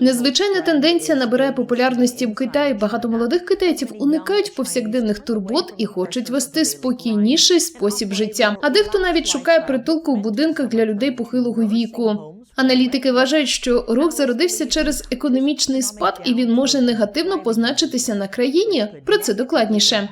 Незвичайна тенденція набирає популярності в Китаї. Багато молодих китайців уникають повсякденних турбот і хочуть вести спокійніший спосіб життя. А дехто навіть шукає притулку в будинках для людей похилого віку. Аналітики вважають, що рух зародився через економічний спад, і він може негативно позначитися на країні. Про це докладніше.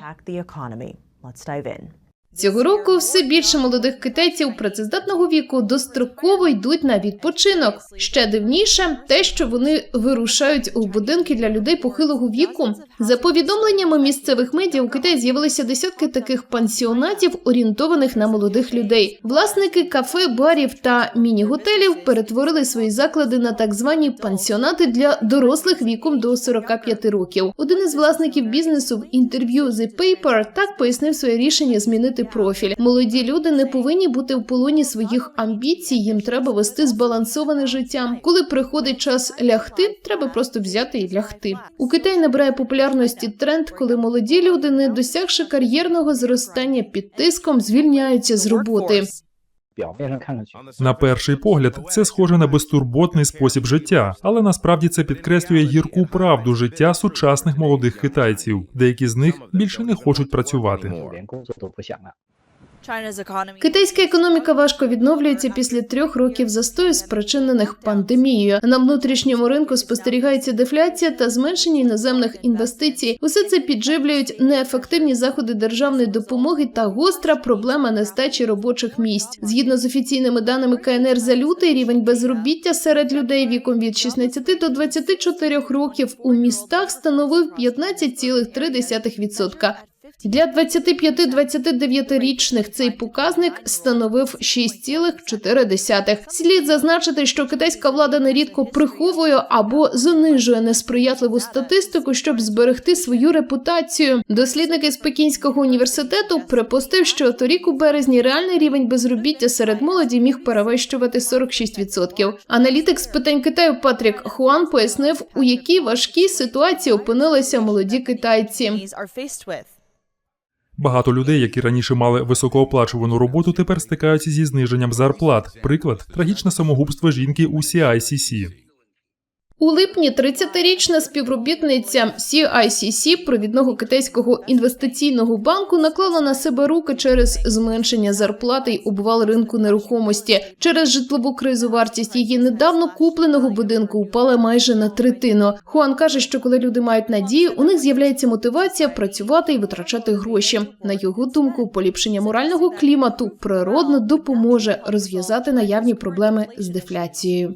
Цього року все більше молодих китайців працездатного віку достроково йдуть на відпочинок. Ще дивніше те, що вони вирушають у будинки для людей похилого віку. За повідомленнями місцевих медіа, у Китаї з'явилися десятки таких пансіонатів, орієнтованих на молодих людей. Власники кафе, барів та міні-готелів перетворили свої заклади на так звані пансіонати для дорослих віком до 45 років. Один із власників бізнесу в інтерв'ю The Paper так пояснив своє рішення змінити профіль. Молоді люди не повинні бути в полоні своїх амбіцій. Їм треба вести збалансоване життя. Коли приходить час лягти, треба просто взяти і лягти. У Китаї набирає популярності тренд, коли молоді люди, не досягши кар'єрного зростання під тиском, звільняються з роботи. На перший погляд, це схоже на безтурботний спосіб життя, але насправді це підкреслює гірку правду життя сучасних молодих китайців. Деякі з них більше не хочуть працювати. Китайська економіка важко відновлюється після трьох років застою, спричинених пандемією. На внутрішньому ринку спостерігається дефляція та зменшення іноземних інвестицій. Усе це підживлюють неефективні заходи державної допомоги та гостра проблема нестачі робочих місць. Згідно з офіційними даними КНР за лютий, рівень безробіття серед людей віком від 16 до 24 років. У містах становив 15,3%. Для 25-29-річних цей показник становив 6,4. Слід зазначити, що китайська влада нерідко приховує або занижує несприятливу статистику, щоб зберегти свою репутацію. Дослідники з Пекінського університету припустив, що торік у березні реальний рівень безробіття серед молоді міг перевищувати 46%. Аналітик з питань Китаю Патрік Хуан пояснив, у якій важкій ситуації опинилися молоді китайці. Багато людей, які раніше мали високооплачувану роботу, тепер стикаються зі зниженням зарплат. Приклад трагічне самогубство жінки у CICC. У липні 30-річна співробітниця CICC, провідного китайського інвестиційного банку, наклала на себе руки через зменшення зарплати й обвал ринку нерухомості. Через житлову кризу вартість її недавно купленого будинку упала майже на третину. Хуан каже, що коли люди мають надію, у них з'являється мотивація працювати і витрачати гроші. На його думку, поліпшення морального клімату природно допоможе розв'язати наявні проблеми з дефляцією.